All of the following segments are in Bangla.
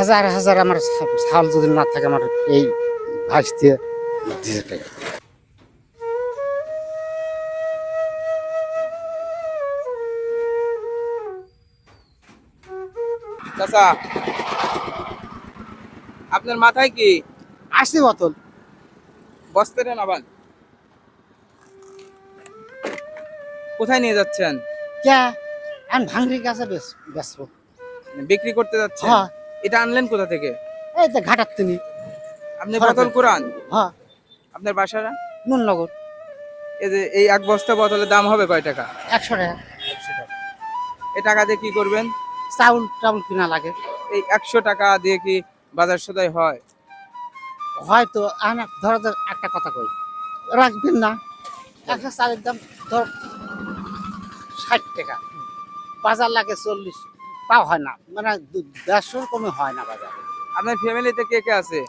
হাজার হাজার আমার ছাল যদি না থাকে আমার এই ভাস দিয়ে দিতে টাকা চাচা আপনার মাথায় কি? আসছি বোতল। বস্তা নেন আবার কোথায় নিয়ে যাচ্ছেন? কে আমি ভাঙরি গাছে বেশ বেসবো বিক্রি করতে যাচ্ছেন? হ্যাঁ। এটা আনলেন কোথা থেকে? এই তো ঘাটার তিনি। আপনি। বোতল কোরআন? হ্যাঁ। আপনার বাসারা? নুননগর। এই যে এই এক বস্তা বোতলের দাম হবে কয় টাকা? একশো টাকা। এই টাকা দিয়ে কি করবেন? চাউল টাউল কিনা লাগে। এই একশো টাকা দিয়ে কি বাজার সদাই হয়? হয়তো ধরো ধর একটা কথা কই। রাখবেন না। একটা চালের দাম ধর ষাট টাকা। বাজার লাগে চল্লিশ। তাও হয় না। মানে দেড়শোর কমে হয় না বাজার। আপনার ফ্যামিলিতে কে কে আছে?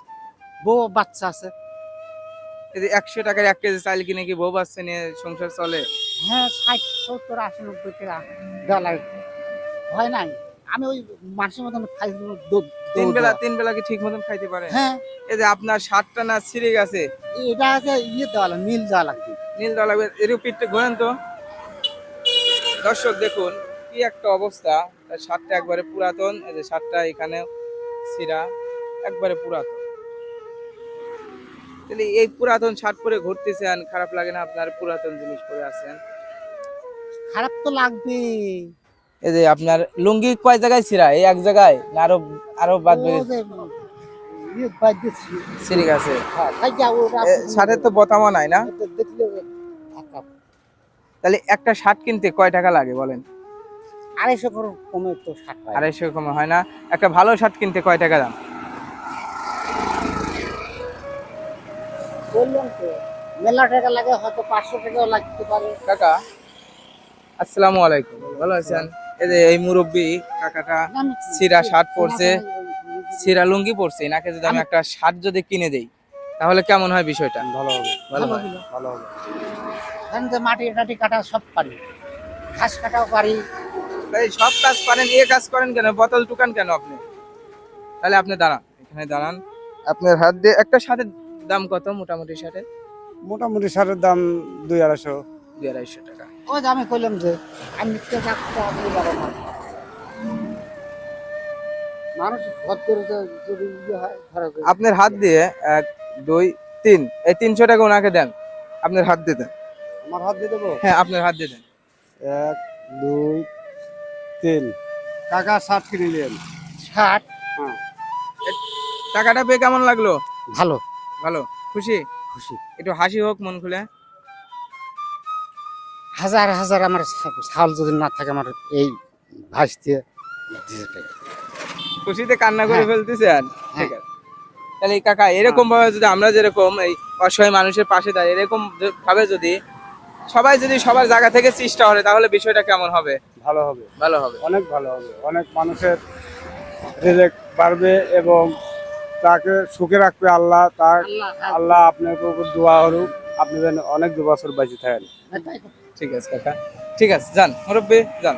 বউ বাচ্চা আছে। এই যে একশো টাকার এক কেজি চাল কিনে কি বউ বাচ্চা নিয়ে সংসার চলে? হ্যাঁ ষাট সত্তর আশি নব্বই টাকা দেওয়া লাগে হয় নাই? আমি ওই মাসের মতন খাই তিন বেলা তিন বেলা কি ঠিক মতন খাইতে পারে? হ্যাঁ। এই যে আপনার শার্টটা না ছিঁড়ে গেছে? এটা আছে ইয়ে দেওয়া লাগে মিল দেওয়া লাগবে। নীল দল লাগবে। এর পিঠটা ঘোরেন তো। দর্শক দেখুন কি একটা অবস্থা? শার্টটা একবারে পুরাতন এই যে শার্টটা এখানে ছিঁড়া একবারে পুরাতন। তাহলে এই পুরাতন শার্ট পরে ঘুরতেছেন খারাপ লাগে না আপনার পুরাতন জিনিস পরে আছেন? খারাপ তো লাগবে এই যে আপনার লুঙ্গি কয় জায়গায় ছিঁড়া এই এক জায়গায়? না আরও আরও বাদ যে ইয়ে বাদ দিচ্ছি ছিঁড়ে গেছে হ্যাঁ শার্টের তো বোতামও নাই না? তাহলে একটা শার্ট কিনতে কয় টাকা লাগে বলেন? আড়াইশো করে কমে তো হয়। আড়াইশো কম হয় না। একটা ভালো শার্ট কিনতে কয় টাকা দাম? বললাম তো মেলা টাকা লাগে হয়তো পাঁচশো টাকাও লাগতে পারে। কাকা আসসালামু আলাইকুম। ভালো আছেন? এই যে এই মুরব্বী কাকাটা আমি ছিঁড়া শার্ট পরছে। সিরা লুঙ্গি পরছে। এনাকে যদি আমি একটা শার্ট যদি কিনে দেই তাহলে কেমন হয় বিষয়টা? ভালো হবে ভালো ভালো। হলো। ভালো হবে। মাটি টাটি কাটা সব পারি। ঘাস কাটাও পারি। এই সব কাজ পারেন এ কাজ করেন কেন? বোতল টুকান কেন আপনি? তাহলে আপনি দাঁড়ান এখানে দাঁড়ান। আপনার হাত দিয়ে একটা শার্টের দাম কত মোটামুটি শার্টের? মোটামুটি সারের দাম দুই আড়াইশো। দুই আড়াইশো টাকা। ও আমি কইলাম যে আমি মানুষ ঘর করে যে যদি ইয়ে হয় আপনার হাত দিয়ে এক দুই তিন এই তিনশো টাকা ওনাকে দেন। আপনার হাত দিয়ে দেন। আমার হাত দিয়ে দেবো? হ্যাঁ আপনার হাত দিয়ে দেন। এক দুই তিন কাকা শার্ট কিনে নিলেন ষাট? টাকাটা পেয়ে কেমন লাগল? ভালো। ভালো? খুশি? খুশি। একটু হাসি হোক মন খুলে। হাজার হাজার আমার ছাল যদি না থাকে আমার এই ভাস দিয়ে খুশিতে কান্না করে ফেলতেছে আর? ঠিক আছে। তাহলে এই কাকা এরকম ভাবে যদি আমরা যেরকম এই অসহায় মানুষের পাশে দাঁড়িয়ে এরকম ভাবে যদি সবাই যদি সবার জায়গা থেকে চেষ্টা করে তাহলে বিষয়টা কেমন হবে? ভালো হবে। ভালো হবে। অনেক ভালো হবে। অনেক মানুষের রেজেক্ট বাড়বে এবং তাকে সুখে রাখবে আল্লাহ তার আল্লাহ আপনার উপর দোয়া করুক। আপনি যেন অনেক দু বছর বেঁচে থাকেন। ঠিক আছে কাকা। ঠিক আছে যান। মুরব্বী যান।